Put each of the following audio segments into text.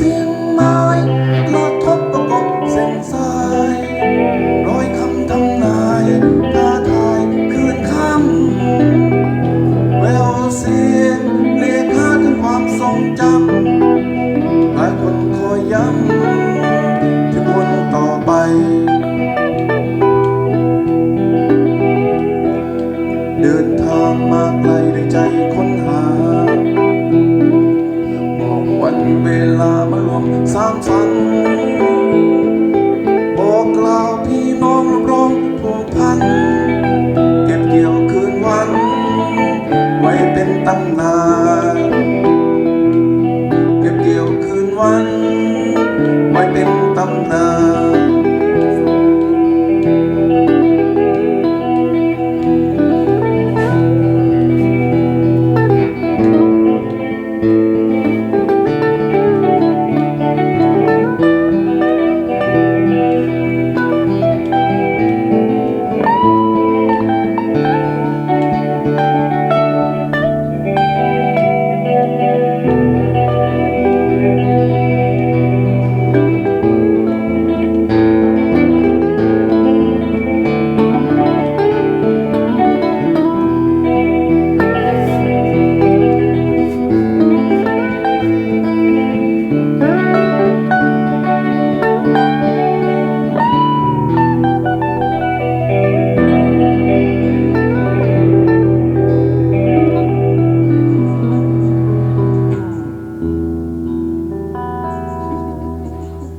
Deus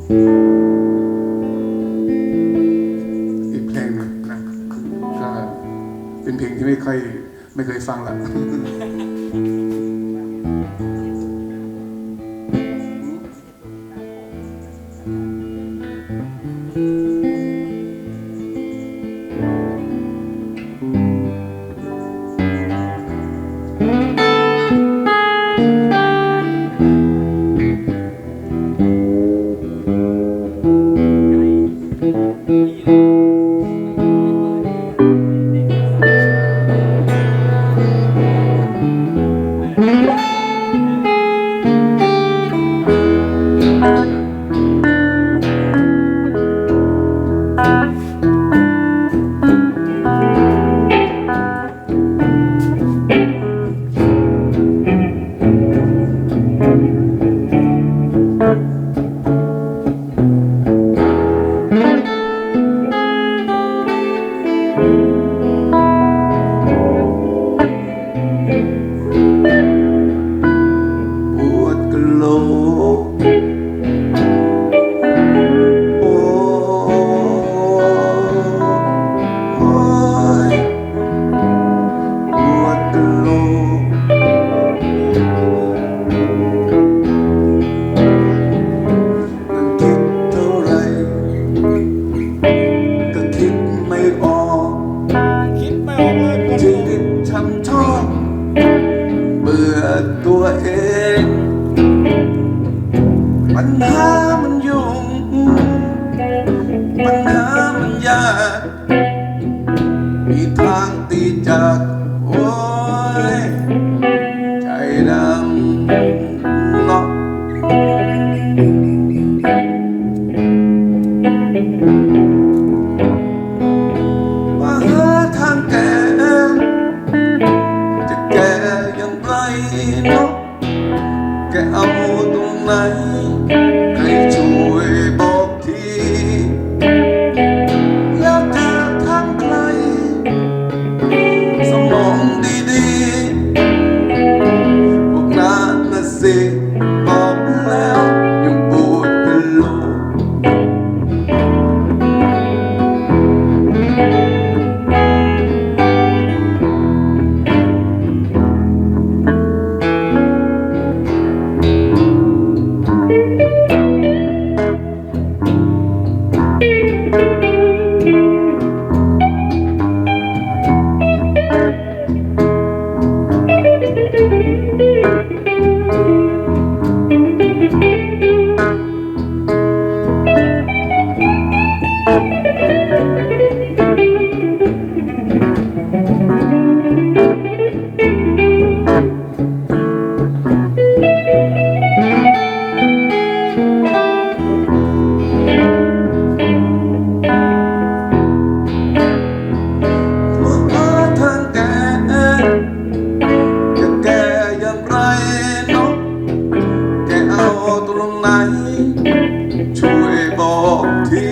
อีกเพลงหนึ่งนะก็เป็นเพลงที่ไม่ค่อยไม่เคยฟังละ ปัญหามัน ตรงไหน ช่วยบอกที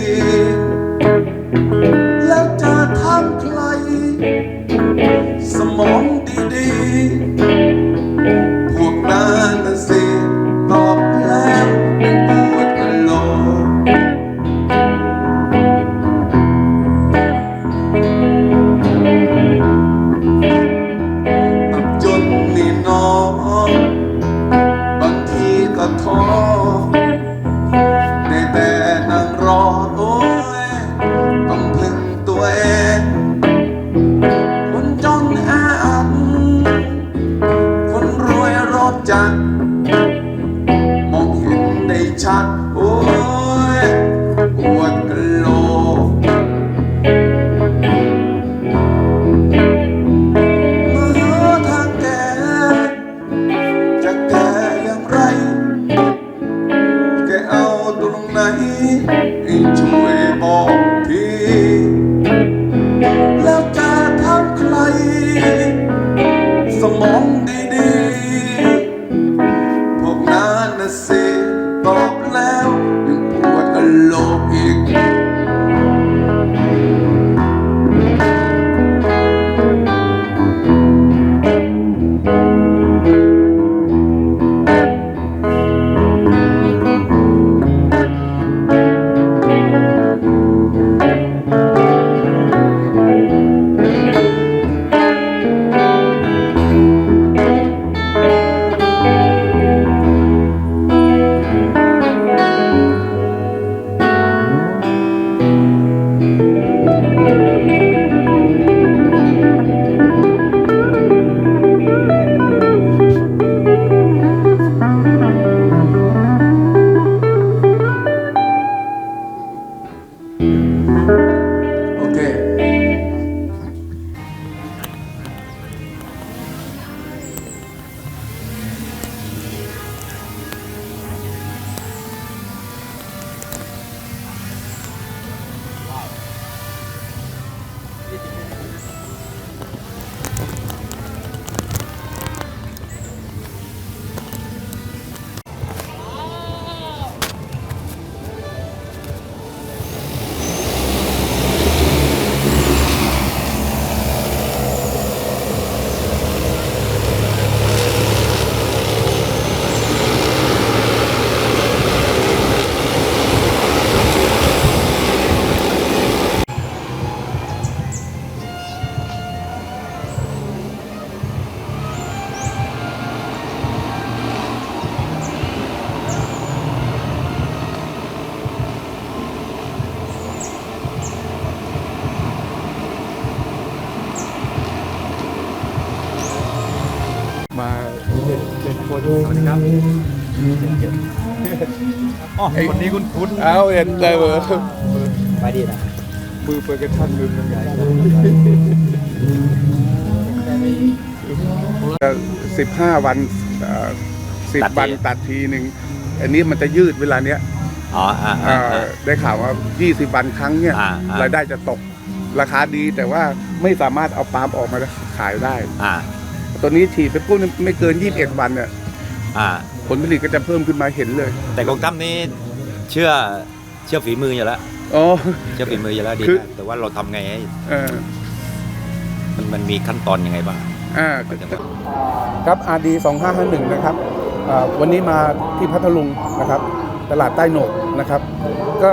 คนสวัสดีครับอ๋อคนนี้คุณคุณเอาเห็นเลยเบอร์ไปดีนะมือเปิดกระทั่งลืมกันใหญ่สิบห้าวันสิบตัดทีวันตัดทีหนึ่งอันนี้มันจะยืดเวลาเนี้ยอ๋ออ่าเอ่อ่าออ่าได้ข่าวว่า 20 วันครั้งเนี่ยอ่าอ่ารรายได้จะตก ราคาดีแต่ว่าไม่สามารถเอาปาล์มออกมาขายได้อ่าตัวนี้ฉีดไปปุ๊บเนี่ยไม่เกิน 21 วันเนี่ย อ่าผลผลิตก็จะเพิ่มขึ้นมาเห็นเลย แต่กองทัพนี้เชื่อเชื่อฝีมืออยู่แล้วอ๋อ เชื่อฝีมืออยู่แล้วดีคือ มากแต่ว่าเราทำไงให้เออมันมันมีขั้นตอนยังไงบ้างอ่า มันจะ ครับ RD 2551 นะครับอ่าวันนี้มาที่พัทลุงนะครับ ตลาดใต้โหนดนะครับ ก็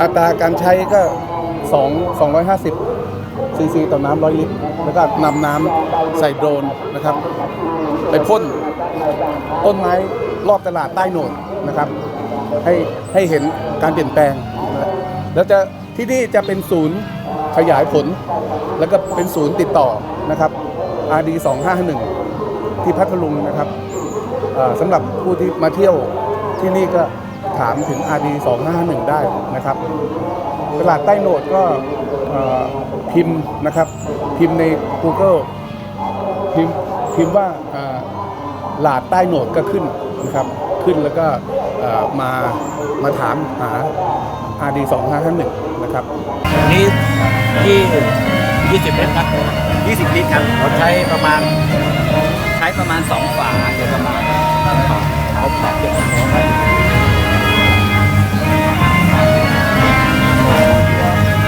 อัตราการใช้ก็2 250ซีซีต่อน้ำร้อยลิตร แล้วก็นำน้ำใส่โดรนนะครับ ไปพ่น ต้นไม้รอบตลาดใต้โหนดนะครับ ให้ให้เห็นการเปลี่ยนแปลงนะแล้วจะที่นี่จะเป็นศูนย์ขยายผล แล้วก็เป็นศูนย์ติดต่อนะครับ RD 251ที่พัทลุงนะครับสำหรับผู้ที่มาเที่ยวที่นี่ก็ถามถึง RD 251ได้นะครับ ตลาดใต้โหนดก็พิมพ์นะครับ พิมพ์ใน Google พิมพ์พิมพ์ว่า หลาดใต้โหนดก็ขึ้นนะครับขึ้นแล้วก็เอ่อมามาถามหา RD 2551นะครับนี่ที่ 20 ลิตรครับ 20 ลิตรครับเราใช้ประมาณใช้ประมาณ 2 ฝาโดยประมาณเอาปรับเยอะ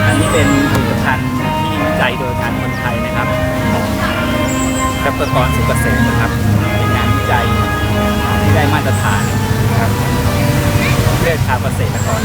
อันนี้เป็นผลิตภัณฑ์ที่วิจัยโดยการคนไทยนะครับของแคปเปอร์กรสุกเกษตรนะครับาเกษตรกร